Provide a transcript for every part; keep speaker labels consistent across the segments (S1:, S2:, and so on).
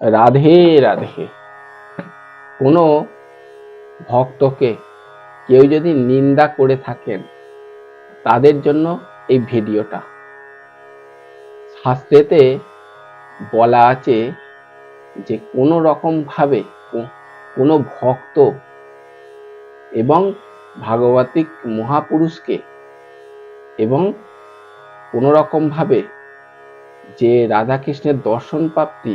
S1: রাধে রাধে। কোনো ভক্তকে কেউ যদি নিন্দা করে থাকেন, তাদের জন্য এই ভিডিওটা। শাস্ত্রেতে বলা আছে যে, কোনো রকম ভাবে কোনো ভক্ত এবং ভাগবতিক মহাপুরুষকে এবং কোনো রকম ভাবে যে রাধাকৃষ্ণের দর্শন প্রাপ্তি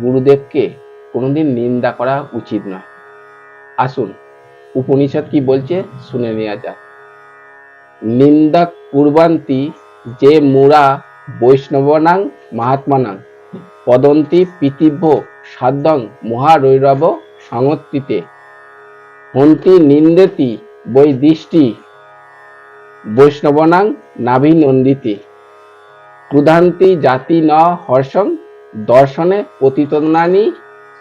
S1: গুরুদেবকে কোনোদিন নিন্দা করা উচিত নয়। আসুন উপনিষদ কি বলছে শুনে নেওয়া যাক। নিন্দা কুরবান্তি যে মুরা বৈষ্ণবনাং মহাত্মানাং পদন্তি পিতিভ্য সাধ্যং মহারৈরব সংত্তিতে হন্তি নিন্দেতি বৈ দৃষ্টি বৈষ্ণবনাং নাভিনন্দিতে। ক্রুধান্তি জাতি ন হর্ষং দর্শনে পতিতনানি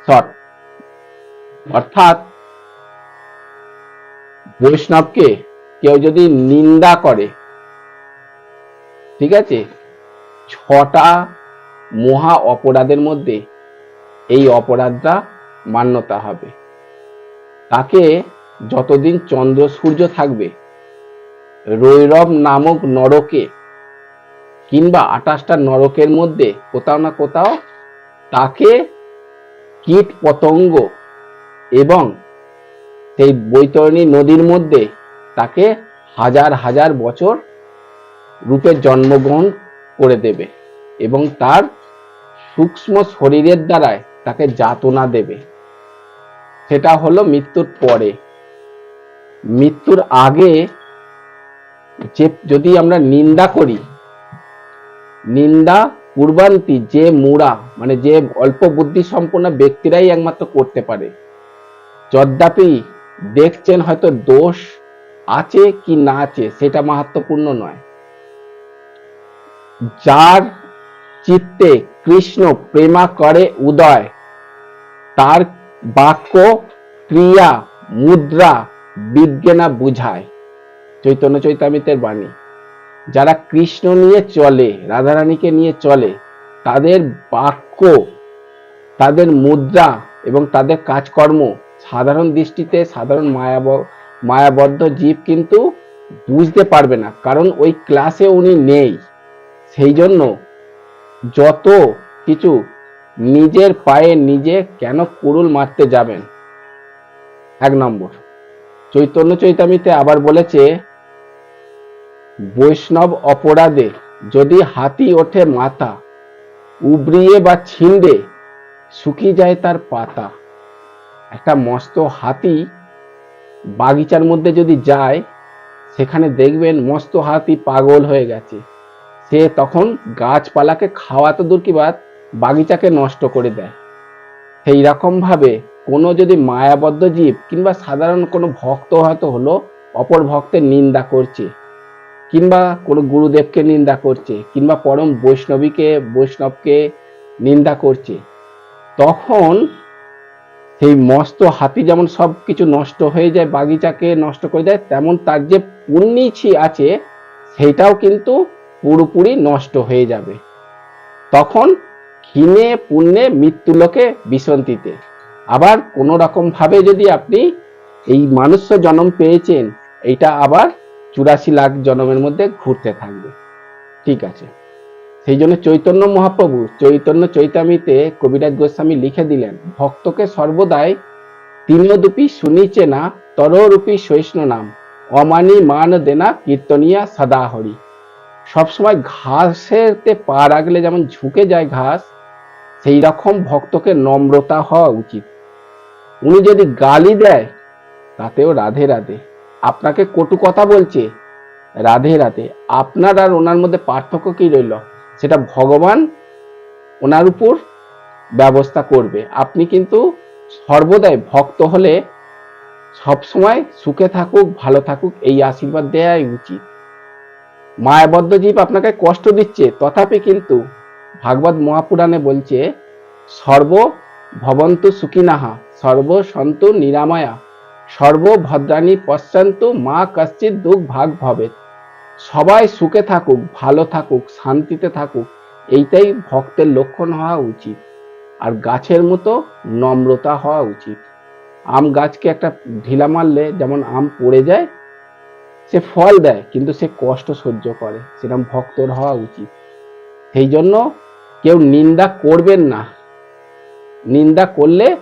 S1: সট অর্থাৎ বৈষ্ণবকে কেউ যদি নিন্দা করে, ঠিক আছে? ছটা মহা অপরাধের মধ্যে এই অপরাধটা মান্যতা হবে। তাকে যতদিন চন্দ্র সূর্য থাকবে, রৈরব নামক নরকে কিংবা আঠাশটা নরকের মধ্যে কোথাও না কোথাও তাকে কীট পতঙ্গ এবং সেই বৈতরণী নদীর মধ্যে তাকে হাজার হাজার বছর রূপে জন্মগ্রহণ করে দেবে এবং তার সূক্ষ্ম শরীরের দ্বারায় তাকে যাতনা দেবে। সেটা হলো মৃত্যুর পরে। মৃত্যুর আগে যে যদি আমরা নিন্দা করি, নিন্দা পূর্বান্তি যে মুড়া মানে যে অল্প বুদ্ধি সম্পন্ন ব্যক্তিরাই একমাত্র করতে পারে। যদ্যাপি দেখছেন হয়তো দোষ আছে কি না আছে, সেটা মাহাত্মপূর্ণ নয়। যার চিত্তে কৃষ্ণ প্রেমা করে উদয়, তার বাক্য, ক্রিয়া, মুদ্রা, বিজ্ঞানা বুঝায়। চৈতন্য চৈতামিতের বাণী। যারা কৃষ্ণ নিয়ে চলে, রাধারানীকে নিয়ে চলে, তাদের বাক্য, তাদের মুদ্রা এবং তাদের কাজকর্ম সাধারণ দৃষ্টিতে সাধারণ মায়াব, মায়াবদ্ধ জীব কিন্তু বুঝতে পারবে না। কারণ ওই ক্লাসে উনি নেই। সেই জন্য যত কিছু নিজের পায়ে নিজে কেন কুড়ুল মারতে যাবেন? এক নম্বর। চৈতন্য চৈতামিতে আবার বলেছে বৈষ্ণব অপরাধে যদি হাতি ওঠে মাথা উবরিয়ে বা ছিঁড়ে শুকিয়ে যায় তার পাতা। একটা মস্ত হাতি বাগিচার মধ্যে যদি যায়, সেখানে দেখবেন মস্ত হাতি পাগল হয়ে গেছে। সে তখন গাছপালাকে খাওয়া তো দূর কি বাদ বাগিচাকে নষ্ট করে দেয়। সেই রকমভাবে কোনো যদি মায়াবদ্ধ জীব কিংবা সাধারণ কোনো ভক্ত হয়তো হলো, অপর ভক্তের নিন্দা করছে। কিংবা কোনো গুরুদেবকে নিন্দা করছে, কিংবা পরম বৈষ্ণবীকে, বৈষ্ণবকে নিন্দা করছে, তখন সেই মস্ত হাতি যেমন সব কিছু নষ্ট হয়ে যায়, বাগিচাকে নষ্ট করে দেয়, তেমন তার যে পুণ্যিছি আছে সেটাও কিন্তু পুরোপুরি নষ্ট হয়ে যাবে। তখন ক্ষীণে পুণ্যে মৃত্যুলোকে বিসন্তিতে। আবার কোনো রকম ভাবে যদি আপনি এই মানুষ্য জন্ম পেয়েছেন, এইটা আবার চুরাশি লাখ জন্মের মধ্যে ঘুরতে থাকবে। ঠিক আছে। সেই জন্য চৈতন্য মহাপ্রভু, চৈতন্য চৈতামিতে কবিরাজ গোস্বামী লিখে দিলেন, ভক্তকে সর্বদাই তিনদুপি শুনিছে না, তররূপী সহিষ্ণু নাম, অমানি মান দেনা কীর্তনিয়া সদা হরি। সবসময় ঘাসেতে পা রাখলে যেমন ঝুঁকে যায় ঘাস, সেই রকম ভক্তকে নম্রতা হওয়া উচিত। উনি যদি গালি দেয়, তাতেও রাধে রাধে। আপনাকে কটু কথা বলছে। রাধে রাধে, আপনার আর ওনার মধ্যে পার্থক্য কি রইল? সেটা ভগবান ওনার উপর ব্যবস্থা করবে। আপনি কিন্তু সর্বদাই ভক্ত হলে সবসময় সুখে থাকুক, ভালো থাকুক, এই আশীর্বাদ দেওয়াই উচিত। মায়াবদ্ধ জীব আপনাকে কষ্ট দিচ্ছে, তথাপি কিন্তু ভাগবত মহাপুরাণে বলছে সর্ব ভবন্তু সুখিনাহা সর্ব সন্তু নিরাময়া। সর্বভদ্রাণী পশ্চান্তু মা কশ্চিৎ দুঃখ ভাগ ভবে। সবাই সুখে থাকুক, ভালো থাকুক, শান্তিতে থাকুক, এইটাই ভক্তের লক্ষণ হওয়া উচিত। আর গাছের মতো নম্রতা হওয়া উচিত। আম গাছকে একটা ঢিলা মারলে যেমন আম পড়ে যায়, সে ফল দেয়, কিন্তু সে কষ্ট সহ্য করে। সেরকম ভক্তর হওয়া উচিত। সেই জন্য কেউ নিন্দা করবেন না। নিন্দা করলে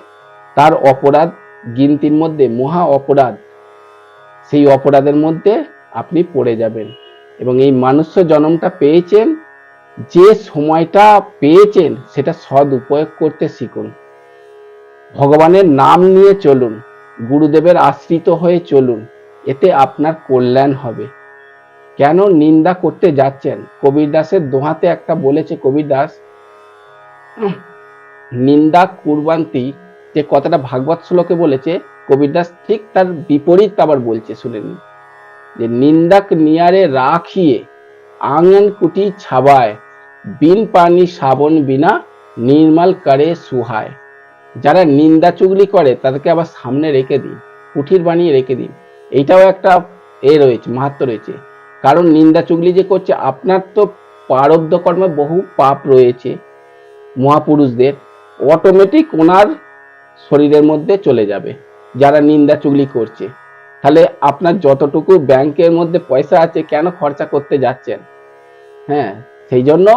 S1: তার অপরাধ গিনতির মধ্যে মহা অপরাধ। সেই অপরাধের মধ্যে আপনি পড়ে যাবেন এবং এই মানুষ্য জন্মটা পেয়েছেন, যে সময়টা পেয়েছেন সেটা সদ উপয়োগ করতে শিখুন। ভগবানের নাম নিয়ে চলুন, গুরুদেবের আশ্রিত হয়ে চলুন, এতে আপনার কল্যাণ হবে। কেন নিন্দা করতে যাচ্ছেন? কবির দাসের দোহাতে একটা বলেছে কবির দাস নিন্দা কুরবান্তি যে কথাটা ভাগবত শ্লোকে বলেছে কবির দাস ঠিক তার বিপরীত আবার বলছে শুনে নিন যে নিন্দাক নিয়ারে রাখিয়ে, আঙন কুটি ছাবায়, বিন পানি সাবন বিনা নির্মল করে সুহায়। যারা নিন্দা চুগলি করে, তাদেরকে আবার সামনে রেখে দিন, কুঠির বানিয়ে রেখে দিন। এইটাও একটা এ রয়েছে, মাহাত্ম রয়েছে। কারণ নিন্দা চুগলি যে করছে, আপনার তো প্রারব্ধ কর্মে বহু পাপ রয়েছে মহাপুরুষদের। অটোমেটিক ওনার শরীরের মধ্যে চলে যাবে। যারা নিন্দা চুগলি করছে, তাহলে আপনার যতটুকু ব্যাংকের মধ্যে পয়সা আছে, কেন খরচা করতে যাচ্ছেন? হ্যাঁ সেই জন্য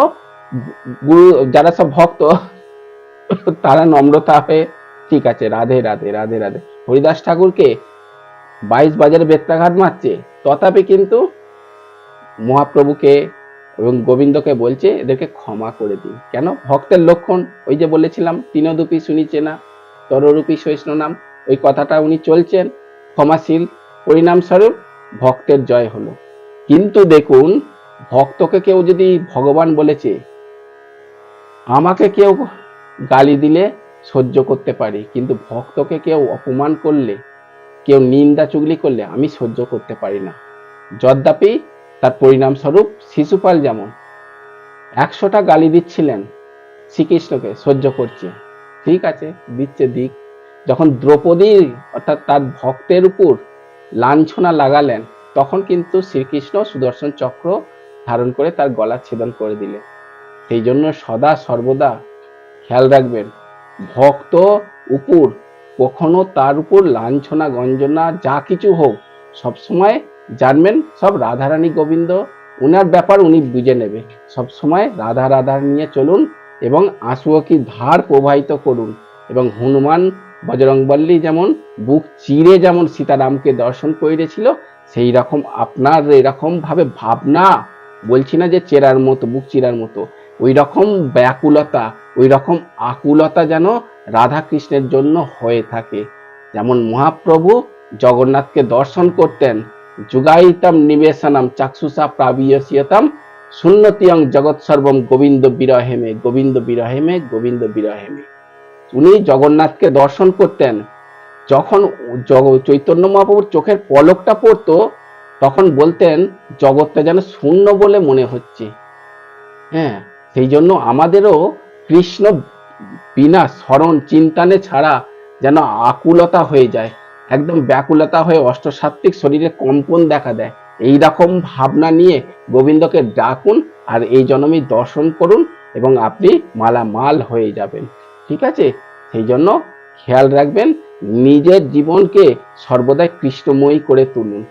S1: গুরু, যারা সব ভক্ত, তারা নম্রতা হয়ে, ঠিক আছে, রাধে রাধে রাধে রাধে। হরিদাস ঠাকুরকে বাইশ বাজারে বেত্রাঘাত মারছে, তথাপি কিন্তু মহাপ্রভুকে এবং গোবিন্দকে বলছে, এদেরকে ক্ষমা করে দিন। কেন? ভক্তের লক্ষণ, ওই যে বলেছিলাম তিনদুপি শুনিছে না। তররূপী সহিষ্ণু নাম ওই কথাটা উনি চলছেন। ক্ষমাশীল পরিণামস্বরূপ ভক্তের জয় হলো। কিন্তু দেখুন, ভক্তকে কেউ যদি ভগবান বলেছে, আমাকে কেউ গালি দিলে সহ্য করতে পারি, কিন্তু ভক্তকে কেউ অপমান করলে, কেউ নিন্দা চুগলি করলে আমি সহ্য করতে পারি না। যদ্যাপি তার পরিণামস্বরূপ শিশুপাল যেমন, একশোটা গালি দিচ্ছিলেন শ্রীকৃষ্ণকে সহ্য করছে। ঠিক আছে, দিচ্ছে দিক। যখন দ্রৌপদী অর্থাৎ তার ভক্তের উপর লাঞ্ছনা লাগালেন, তখন কিন্তু শ্রীকৃষ্ণ সুদর্শন চক্র ধারণ করে তার গলা ছেদন করে দিলেন। সেই জন্য সদা সর্বদা খেয়াল রাখবেন, ভক্ত উপর কখনো তার উপর লাঞ্ছনা, গঞ্জনা, যা কিছু হোক, সবসময় জানবেন সব রাধারানী গোবিন্দ, উনার ব্যাপার উনি বুঝে নেবে। সবসময় রাধা রাধা নিয়ে চলুন এবং আঁসুও কি ধার প্রবাহিত করুন এবং হনুমান, বজরংবল্লী যেমন বুক চিরে যেমন সীতারামকে দর্শন করেছিল সেই রকম আপনার এরকম ভাবে ভাবনা, বলছি না যে চেরার মতো, বুক চিরার মতো, ওই রকম ব্যাকুলতা, ওই রকম আকুলতা যেন রাধা কৃষ্ণের জন্য হয়ে থাকে। যেমন মহাপ্রভু জগন্নাথকে দর্শন করতেন যুগাইতাম নিবেশনাম, চাক্ষুষা প্রাবিয়সিয়তাম শূন্যতিয়ং জগৎ সর্বম গোবিন্দ বিরহেমে গোবিন্দ বিরহেমে গোবিন্দ বিরহেমে। উনি জগন্নাথকে দর্শন করতেন। যখন চৈতন্য মহাপ্রভুর চোখের পলকটা পড়তো, তখন বলতেন, জগৎটা যেন শূন্য বলে মনে হচ্ছে। হ্যাঁ সেই জন্য আমাদেরও কৃষ্ণ বিনা স্মরণ, চিন্তানে ছাড়া যেন আকুলতা হয়ে যায়। একদম ব্যাকুলতা হয়ে অষ্টসাত্ত্বিক শরীরে কম্পন দেখা দেয়। এই রকম ভাবনা নিয়ে গোবিন্দকে ডাকুন আর এই জন্মই দর্শন করুন এবং আপনি মালামাল হয়ে যাবেন। ঠিক আছে? সেই জন্য খেয়াল রাখবেন, নিজের জীবনকে সর্বদাই কৃষ্ণময়ী করে তুলুন।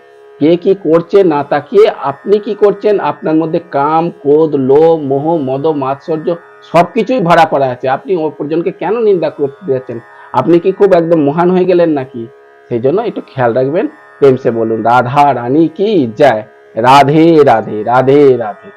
S1: কে কি করছে না তাকিয়ে আপনি কি করছেন আপনার মধ্যে কাম, ক্রোধ, লোভ, মোহ, মদ, মাৎসর্য সবকিছুই ভরা পড়া আছে। আপনি অপরজনকে কেন নিন্দা করতে যাচ্ছেন? আপনি কি খুব একদম মহান হয়ে গেলেন নাকি? সেই জন্য একটু খেয়াল রাখবেন প্রেম সে বলুন রাধা রানী কি জয় রাধে রাধে রাধে রাধে